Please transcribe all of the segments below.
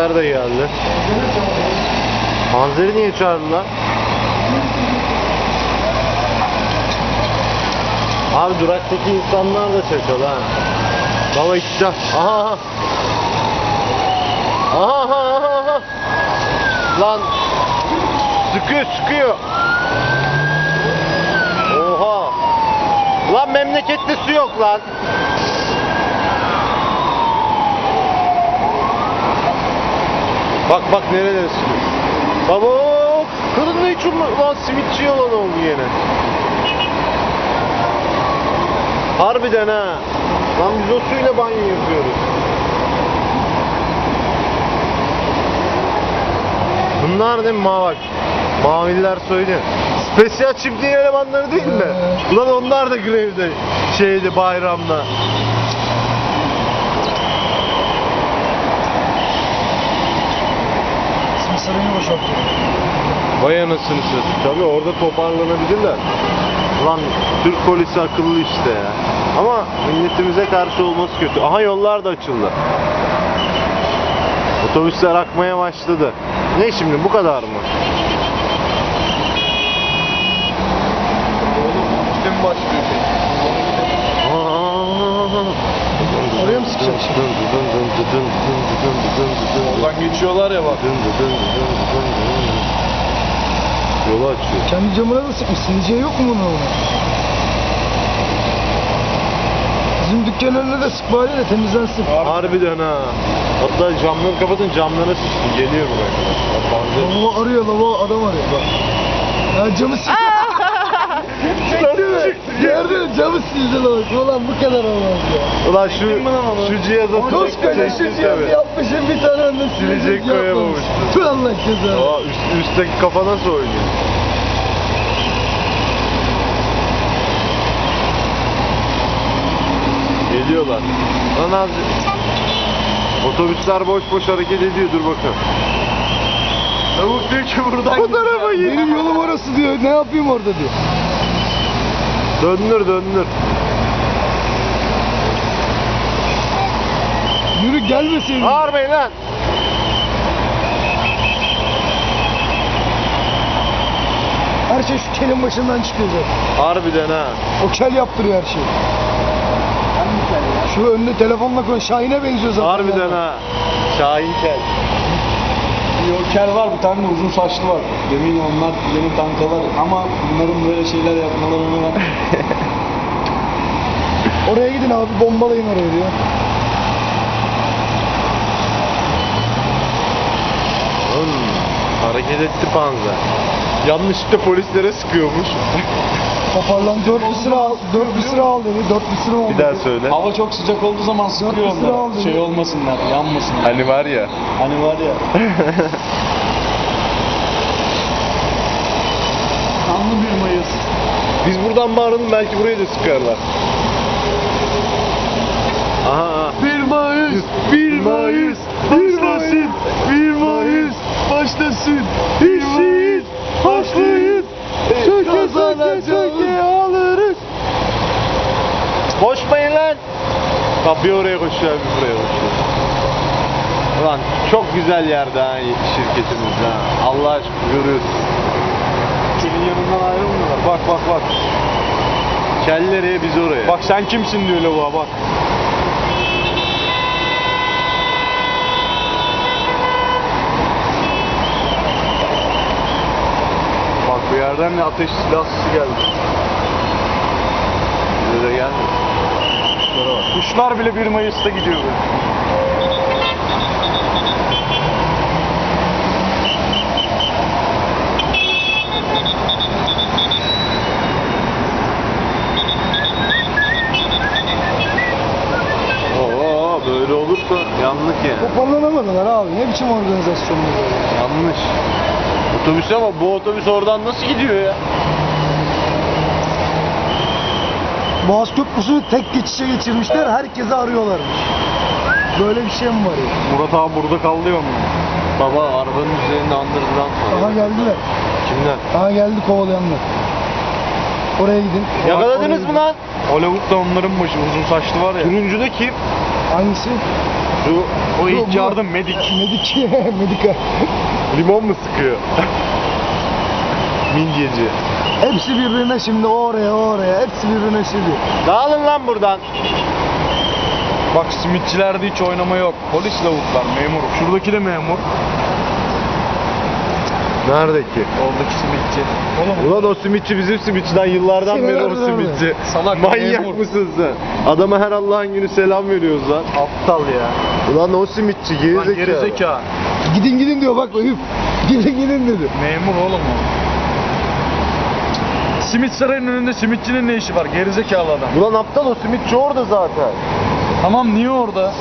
Polisler de geldi. Panzeri niye çağırdılar? Abi duraktaki insanlar da çakal ha. Baba işte. Aha aha aha, aha. Lan sıkıyor sıkıyor. Oha. Lan memlekette su yok lan. Bak bak nerelere sıkıyor. Baba. Kadın ne için lan simitçi yalan oldu yine. Harbiden ha. Lan biz o suyla banyo yapıyoruz. Bunlar değil mi mavi? Maviler söylüyor. Spesiyal çiftliği elemanları değil mi? Ulan onlar da grevde şeydi bayramda. Sarayını boşaltıyor. Vay anasını satayım. Tabii orada toparlanabilirler. Ulan Türk polisi akıllı işte ya. Ama milletimize karşı olması kötü. Aha yollar da açıldı. Otobüsler akmaya başladı. Ne şimdi bu kadar mı? Kim başlıyor şey? Oraya mı sıkacak şimdi? Oradan geçiyorlar ya bak. Yolu açıyor. Kendi camına da sıkmış. Sileceği yok mu bunun? Bizim dükkan önüne de sık bari de temizlensin. Harbiden ha. Hatta camları kapatın camlara sıçtı. Geliyor buraya kadar. Bak. Lava arıyor lava adam arıyor bak. Ya camı sil. Çekti mi? Gördün mü? Camı sildi lan. Ulan bu kadar olmaz ya. Ulan şu, şu cihaza Koskoca şu cihazı yapmışım bir tane önüne Silecek silecek koyamamıştın. yapmamış. Allah cezanı. Aa, üst, üstteki kafa nasıl oynuyor? Geliyorlar. Lan az... Otobüsler boş boş hareket ediyor dur bakalım. Tavuk diyor ki buradan Bu tarafa git. Benim yolum orası diyor. Ne yapayım orada diyor. Döndür döndür. Yürü gelmesin. Bağırmayın lan. Her şey şu kelin başından zaten. Harbiden ha. O kel yaptırıyor her şeyi. Şu önünde telefonla koy. Şahin'e benziyor zaten. Harbiden ha. Şahin kel. Yok kel var bir tane de uzun saçlı var. Yemin onlar benim kankalar ama bunların böyle şeyler yapmalarını ben Oraya gidin abi bombalayın oraya diyor. Hmm, hareket etti panzer. Yanlışlıkla polislere sıkıyormuş. Toparlan 4 bir sıra al. 4 bir sıra al dedi. 4 bir sıra oldu. Bir daha söyle. Hava çok sıcak olduğu zaman sıkıyor aldı. Şey olmasınlar, yanmasınlar. Hani var ya. Hani var ya. Kanlı 1 Mayıs. Biz buradan bağıralım belki burayı da sıkarlar. Aha. aha. 1 Mayıs, 1 Mayıs, başlasın. 1 Mayıs, başlasın. İşsiz, haklıyız. Söke söke söke alırız. Koşmayın lan. Bak bir oraya koşuyor bir buraya koşuyor. Ulan çok güzel yerde ha şirketimiz ha. Allah aşkına görüyorsun. Senin yanından ayrılmıyorlar. Bak bak bak. Kelleriye biz oraya. Bak sen kimsin diyor lavuğa bak. Yerden de ateş silahlısı geldi. Bize de bak. Kuşlar bile 1 Mayıs'ta gidiyor böyle. Böyle olursa yanlık yani. Toparlanamadılar abi. Ne biçim organizasyon bu? Yanlış. Otobüs ama bu otobüs oradan nasıl gidiyor ya? Boğaz Köprüsü'nü tek geçişe geçirmişler. Herkese arıyorlarmış. Böyle bir şey mi var ya? Murat abi burada kalıyor mu? Baba arabanın üzerinde andırdıran Aha sonra. geldiler. Kimden? Aha geldi kovalayanlar. Oraya gidin. Yakaladınız mı lan? O lavuk da onların başı uzun saçlı var ya. Turuncuda kim? Hangisi? Şu O ilk Bu- yardım medik. Medik. Medika. Limon mu sıkıyor? Midyeci. Hepsi birbirine şimdi oraya oraya. Hepsi birbirine şimdi. Dağılın lan buradan. Bak simitçilerde hiç oynama yok. Polis lavuklar memur. Şuradaki de memur. Neredeki? Oradaki simitçi. Oğlum Ulan o simitçi bizim simitçiden yıllardan beri o simitçi. Salak Manyak memur. mısın sen? Adama her Allah'ın günü selam veriyoruz lan. aptal ya. Ulan o simitçi gerizekalı. gerizekalı. Gidin gidin diyor bak üf. Gidin gidin dedi. Memur oğlum o. Simit sarayının önünde simitçinin ne işi var? Gerizekalı adam. Ulan aptal o simitçi orada zaten. Tamam niye orada?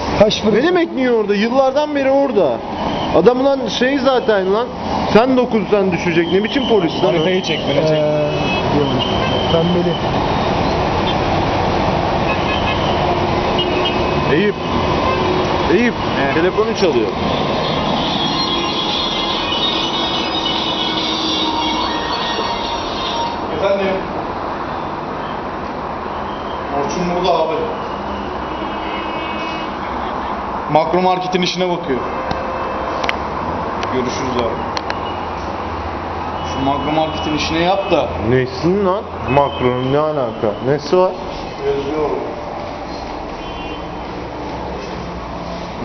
Fırın. Ne demek niye orada? Yıllardan beri orada. Adam lan şey zaten lan. Sen dokunsan düşecek. Ne biçim polis lan? Haritayı çek beni çek. Eee, diyormuş. Pembeli. Eyüp. Eyüp. Evet. Telefonu çalıyor. Efendim? Orçun burada abi. Makro marketin işine bakıyor. Görüşürüz abi. Makro marketin işine yap da. Nesin lan? Macron'un ne alaka? Nesi var? Yazıyorum.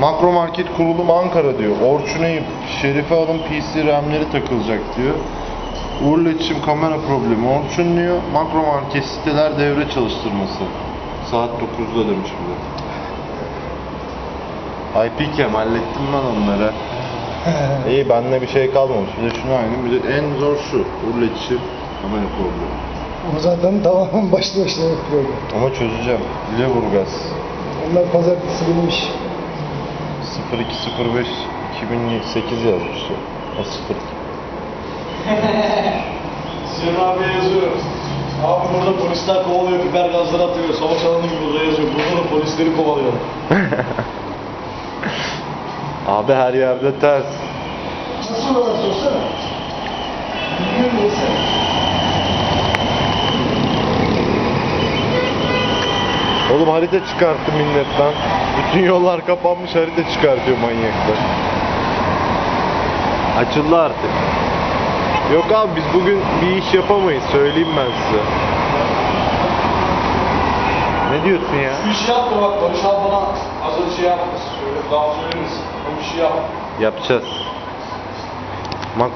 Makro market kurulum Ankara diyor. Orçun Eyüp, Şerife Alın PC RAM'leri takılacak diyor. Uğur'la iletişim kamera problemi Orçun diyor. Makro market siteler devre çalıştırması. Saat 9'da demiş bir de. IPCam hallettim ben onları. İyi bende bir şey kalmamış. Bir de şunu aynı. Bir de en zor şu. Uğur'la iletişim kamera problemi. O zaten tamamen başlı başına bir program. Ama çözeceğim. Lüleburgaz. Onlar pazartesi benim iş. 0205 2008 yazmış ya. O 0 Sinan abi yazıyor. Abi burada polisler kovalıyor, biber gazları atıyor. Savaş alanı gibi burada yazıyor. Burada da polisleri kovalıyor. Abi her yerde ters. Nasıl olarak sorsana. Bilmiyorum. Oğlum harita çıkarttı milletten. Bütün yollar kapanmış harita çıkartıyor manyaklar. Açıldı artık. Yok abi biz bugün bir iş yapamayız söyleyeyim ben size. Ne diyorsun ya? Bir şey yapma bak Barış abi bana az önce şey yaptı. Söyle, daha söylemesin. O bir şey yap. Yapacağız.